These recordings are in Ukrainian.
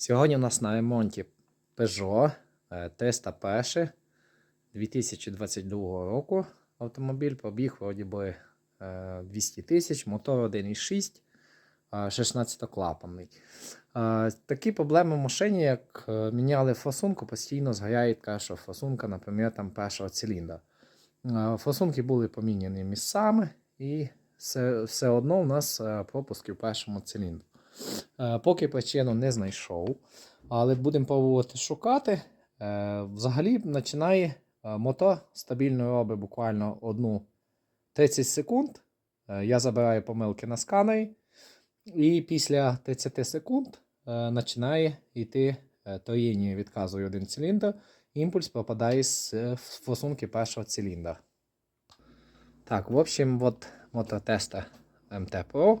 Сьогодні у нас на ремонті Peugeot е, 301 2022 року. Автомобіль пробіг вроді би е, 200 тисяч, мотор 1,6, е, 16 клапанний. Е, Такі проблеми в машині, як е, міняли форсунку, постійно згоряє каша форсунка, наприклад, там першого циліндра. Е, Форсунки були поміняні місцями, і все, все одно у нас е, пропуски в першому циліндрі. Е, Поки причину не знайшов, але будемо пробувати шукати. Е, Взагалі починає е, мотор стабільно робить буквально одну 30 секунд. Я забираю помилки на сканері, і після 30 секунд починає йти троєння, відказує один циліндр. Імпульс пропадає з форсунки першого циліндра. Так, в общем, от мототестер МТ Pro.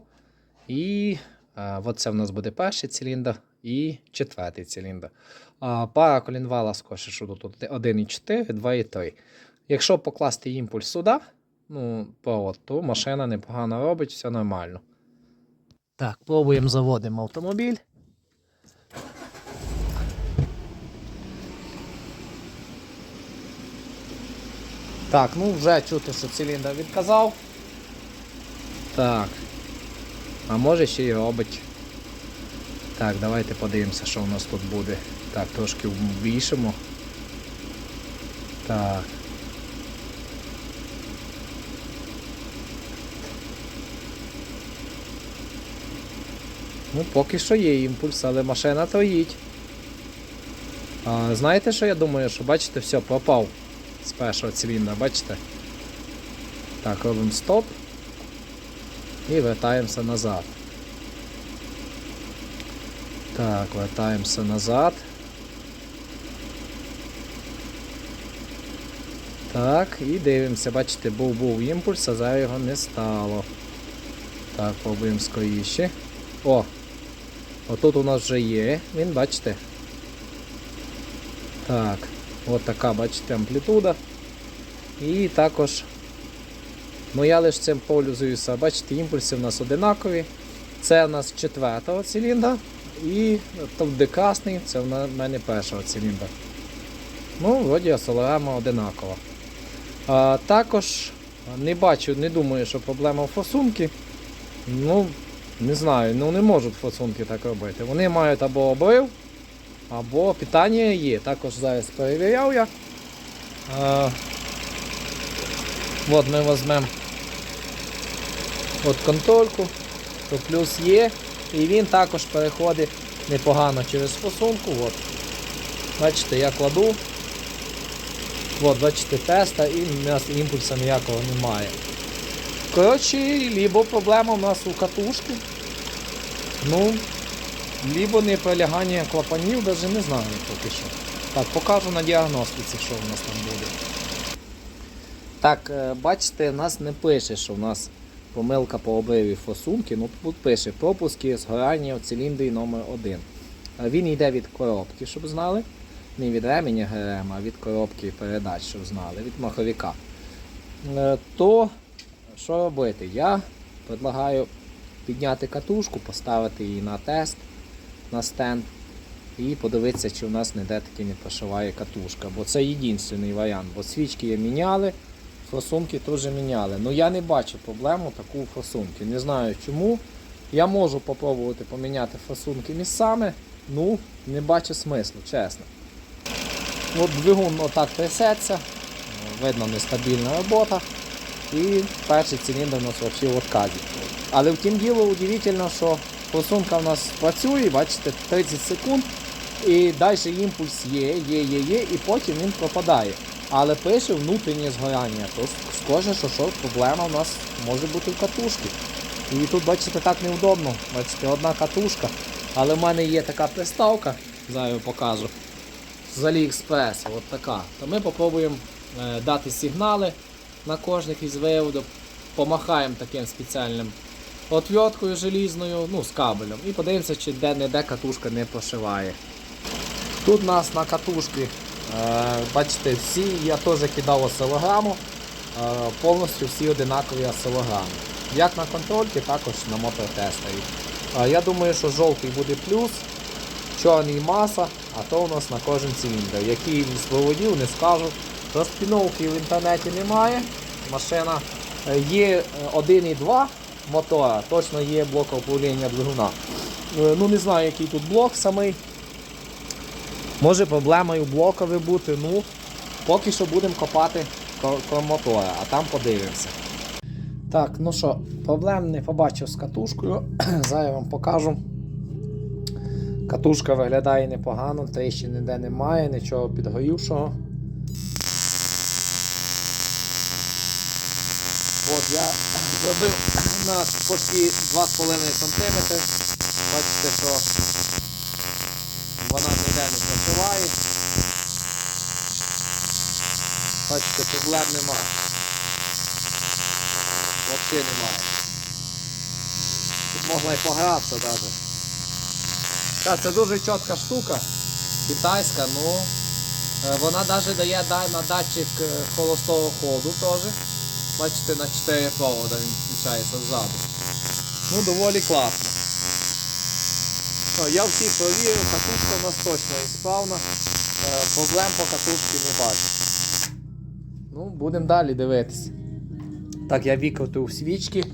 І от це в нас буде перший циліндр і четвертий циліндр. Пара колінвала скорше, що тут 1,4, 2,3. Якщо покласти імпульс сюди, ну, провод, то машина непогано робить, все нормально. Так, пробуємо заводимо автомобіль. Так, ну вже чути, що циліндр відказав. Так. А може ще й робить. Так, давайте подивимося, що у нас тут буде. Так, трошки вбільшимо. Так. Ну, поки що є імпульс, але машина троїть. А, знаєте, що я думаю? Що бачите, все, пропав з першого циліндра, бачите? Так, робимо стоп. І вертаємося назад. Так, вертаємося назад. Так, і дивимося, бачите, був був імпульс, а зараз його не стало. Так, пробуємо скоріше. О! Отут у нас вже є, він, бачите. Так, от така, бачите, амплітуда. І також Ну я лише цим пользуюся. Бачите, імпульси в нас одинакові. Це у нас четвертого циліндра. І красний, це в мене першого циліндра. Ну, вроді осоларама одинакова. А, також не бачу, не думаю, що проблема в форсунки. Ну, не знаю, ну не можуть форсунки так робити. Вони мають або обрив, або питання є. Також зараз перевіряв я. А, От ми візьмемо от контрольку, то плюс є, і він також переходить непогано через форсунку. От. Бачите, я кладу. От, бачите, теста і у нас імпульсу ніякого немає. Коротше, лібо проблема у нас у катушки. Ну, лібо не прилягання клапанів, навіть не знаю поки що. Так, покажу на діагностиці, що в нас там буде. Так, е, бачите, нас не пише, що в нас помилка по обриві форсунки. Ну тут пише пропуски згорання в циліндрі номер 1 Він йде від коробки, щоб знали. Не від ременя ГРМ, а від коробки передач, щоб знали, від маховика. Е, То що робити? Я предлагаю підняти катушку, поставити її на тест, на стенд. І подивитися, чи в нас ніде таки не прошиває катушка. Бо це єдиний варіант. Бо свічки я міняли, форсунки теж міняли. Ну я не бачу проблему таку форсунки. Не знаю чому. Я можу попробувати поміняти форсунки місцями, ну не бачу смислу, чесно. От двигун отак трясеться, видно нестабільна робота. І перший циліндр у нас взагалі в отказі. Але втім діло удивительно, що форсунка у нас працює, бачите, 30 секунд. І далі імпульс є, є, є, є, і потім він пропадає. Але пише внутрішнє згоряння. То схоже, що, що проблема у нас може бути в катушці. І тут, бачите, так неудобно. Бачите, одна катушка. Але в мене є така приставка, зараз я покажу. З AliExpress, от така. То ми спробуємо е, дати сигнали на кожних із виводів. Помахаємо таким спеціальним отвіткою желізною, ну, з кабелем. І подивимося, чи де-не-де катушка не прошиває. Тут у нас на катушці, бачите, всі, я теж кидав осцилограму, е, повністю всі одинакові осцилограми. Як на контрольці, також на мототестері. Е, я думаю, що жовтий буде плюс, чорний маса, а то у нас на кожен циліндр. Який він свободів, не скажу. Розпіновки в інтернеті немає. Машина е, є е, 1,2 мотора, точно є блок управління двигуна. Е, Ну не знаю, який тут блок самий. Може проблемою блокові бути, ну поки що будемо копати ко- мотора, а там подивимося. Так, ну що, проблем не побачив з катушкою. Зараз я вам покажу. Катушка виглядає непогано, тріщин ніде немає, нічого підгорівшого. От я зробив на почти 2,5 см. Бачите, що вона ніде не. Бачите, проблем немає. Взагалі немає. Тут можна і погратися навіть. Так, це дуже чітка штука, китайська, ну е, вона навіть дає на датчик е, холостого ходу теж. Бачите, на 4 провода він включається ззаду. Ну, доволі класно. О, я всі провірив, катушка у нас точно ісправна. Е, Проблем по катушці не бачу. Ну, будемо далі дивитися. Так, я викрутив свічки,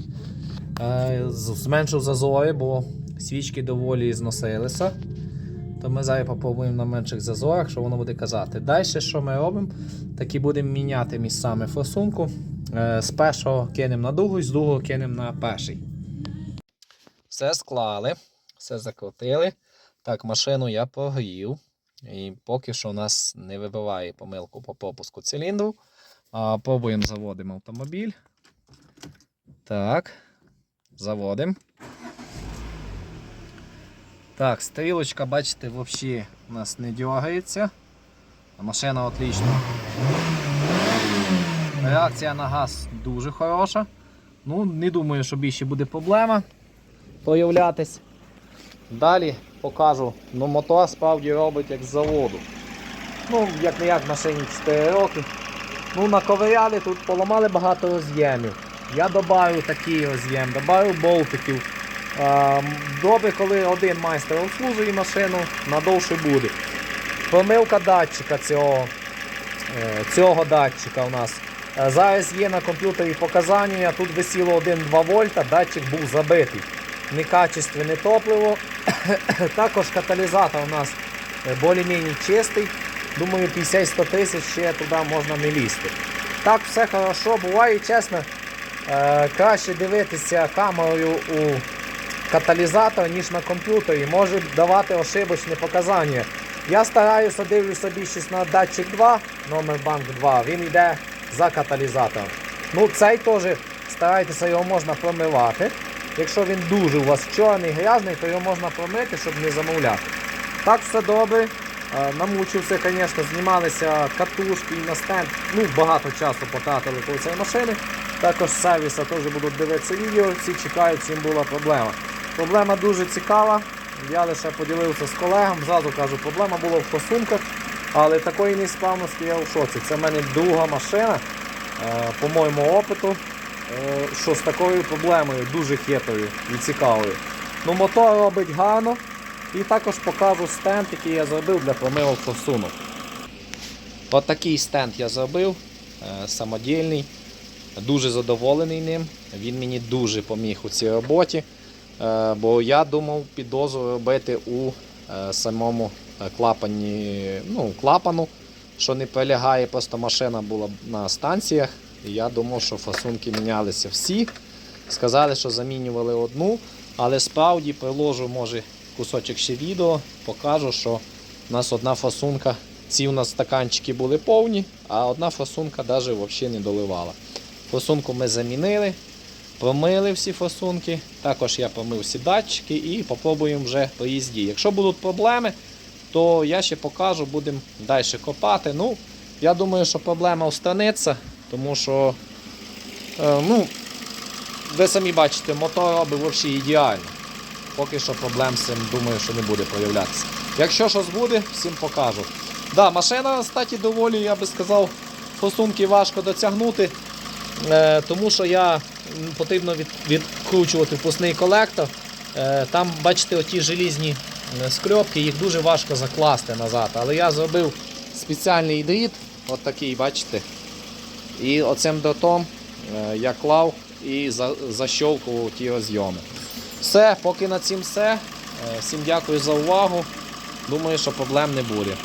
е, зменшив зазори, бо свічки доволі зносилися. То ми зараз попробуємо на менших зазорах, що воно буде казати. Далі, що ми робимо? Так і будемо міняти місцями форсунку. Е, З першого кинемо на другий, з другого кинемо на перший. Все склали, все закрутили. Так, машину я прогрів. І поки що у нас не вибиває помилку по пропуску циліндру. А, Пробуємо заводимо автомобіль. Так. Заводимо. Так, стрілочка, бачите, взагалі у нас не дергається. Машина отлично. Реакція на газ дуже хороша. Ну, не думаю, що більше буде проблема появлятись. Далі покажу. Ну, мотор справді робить як з заводу. Ну, як не як машині 4 роки. Ну, наковиряли тут, поламали багато роз'ємів. Я додаю такий роз'єм, додаю болтиків. Добре, коли один майстер обслужує машину, надовше буде. Помилка датчика цього, е, цього датчика у нас. Е, Зараз є на комп'ютері показання, тут висіло 1-2 вольта, датчик був забитий. Некачественне топливо. Також каталізатор у нас е, більш-менш чистий. Думаю, 50-100 тисяч ще туди можна не лізти. Так, все хорошо. Буває, чесно, е, краще дивитися камерою у каталізатор, ніж на комп'ютері. Може давати ошибочні показання. Я стараюся дивлюся більшість на датчик 2, номер банк 2, він йде за каталізатором. Ну, цей теж старайтеся його можна промивати. Якщо він дуже у вас чорний, грязний, то його можна промити, щоб не замовляти. Так, все добре. Е, Намучився, звісно, знімалися катушки і на стенд. Ну, багато часу потратили по цієї машини. Також з сервіса теж будуть дивитися відео, всі чекають, всім була проблема. Проблема дуже цікава. Я лише поділився з колегом, зразу кажу, проблема була в форсунках, але такої несправності я в шоці. Це в мене друга машина, е, по моєму опиту, що з такою проблемою, дуже хитрою і цікавою. Ну, мотор робить гарно. І також покажу стенд, який я зробив для промивок форсунок. От такий стенд я зробив, е, самодільний. Дуже задоволений ним. Він мені дуже поміг у цій роботі. Е, Бо я думав підозру робити у е, самому е, клапані, ну, клапану, що не прилягає, просто машина була на станціях. Я думав, що фасунки мінялися всі. Сказали, що замінювали одну, але справді приложу, може, кусочок ще відео, покажу, що у нас одна фасунка, ці у нас стаканчики були повні, а одна фасунка навіть взагалі не доливала. Фасунку ми замінили, промили всі фасунки, також я помив всі датчики і попробуємо вже по їзді. Якщо будуть проблеми, то я ще покажу, будемо далі копати. Ну, я думаю, що проблема устраниться, тому що е, ну, ви самі бачите, мотор робить взагалі ідеально. Поки що проблем з цим думаю, що не буде появлятися. Якщо щось буде, всім покажу. Да, машина, кстати, доволі, я би сказав, форсунки важко дотягнути, е, тому що я потрібно відкручувати впускний колектор. Е, там, бачите, оті желізні скрьопки, їх дуже важко закласти назад. Але я зробив спеціальний дріт, от такий, бачите. І оцим дротом е, я клав і защолкував ті розйоми. Все, поки на цім все. Е, Всім дякую за увагу. Думаю, що проблем не буде.